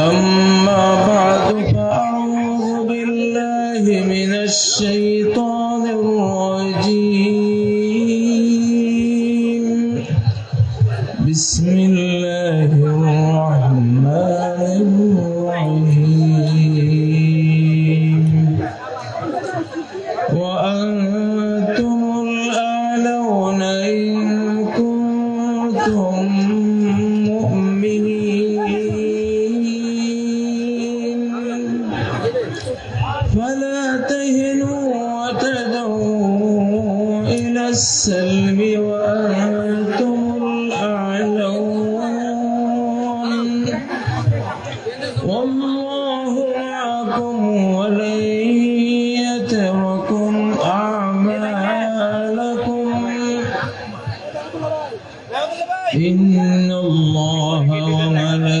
أما بعد فأعوذ بالله من الشيطان الرجيم. بسم الله الرحمن الرحيم. وأنتم الأعلون إن كنتم فلا تهنوا وتدعوا إلى السلم وأنتم الأعلون. والله معكم ولن يتركم أعمالكم. إن الله وملائكته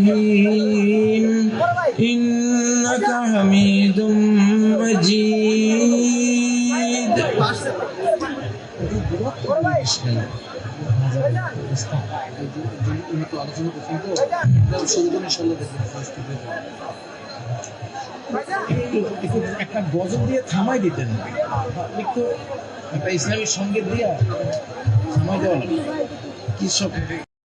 إبراهيم إنك حميد مجيد একটা গজল দিয়ে থামাই দিতেন একটু একটা ইসলামিক সঙ্গীত দিয়া থামাই দেওয়া লাগে কি সব